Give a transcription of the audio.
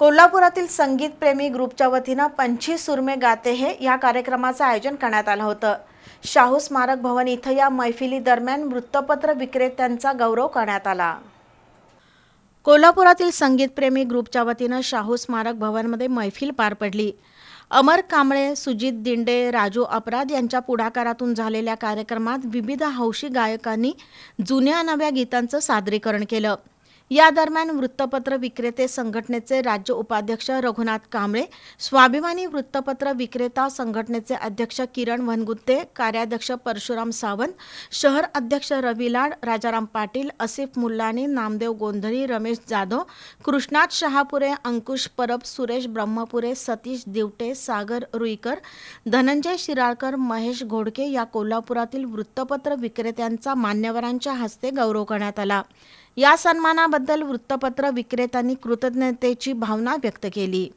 कोल्हापुरातील संगीतप्रेमी ग्रुपच्या वतीनं पंछी सुरमे गाते हे या कार्यक्रमाचं आयोजन करण्यात आलं होतं. शाहू स्मारक भवन इथं या मैफिली दरम्यान वृत्तपत्र विक्रेत्यांचा गौरव करण्यात आला. कोल्हापुरातील संगीतप्रेमी ग्रुपच्या वतीनं शाहू स्मारक भवनमध्ये मैफिल पार पडली. अमर कांबळे सुजित दिंडे राजू अपराध यांच्या पुढाकारातून झालेल्या कार्यक्रमात विविध हौशी गायकांनी जुन्या नव्या गीतांचं सादरीकरण केलं. या दरम्यान वृत्तपत्र विक्रेते संघटनेचे राज्य उपाध्यक्ष रघुनाथ कांबळे स्वाभिमानी वृत्तपत्र विक्रेता संघटनेचे अध्यक्ष किरण वनगुत्ते कार्याध्यक्ष परशुराम सावंत शहर अध्यक्ष रवी लाड राजाराम पाटील असिफ मुल्लानी नामदेव गोंधळी रमेश जाधव कृष्णात शहापुरे अंकुश परब सुरेश ब्रह्मपुरे सतीश दिवटे सागर रुईकर धनंजय शिराळकर महेश घोडके या कोल्हापुरातील वृत्तपत्र विक्रेत्यांचा मान्यवरांच्या हस्ते गौरव करण्यात आला. या सन्मानाबद्दल वृत्तपत्र विक्रेत्यांनी कृतज्ञतेची भावना व्यक्त केली.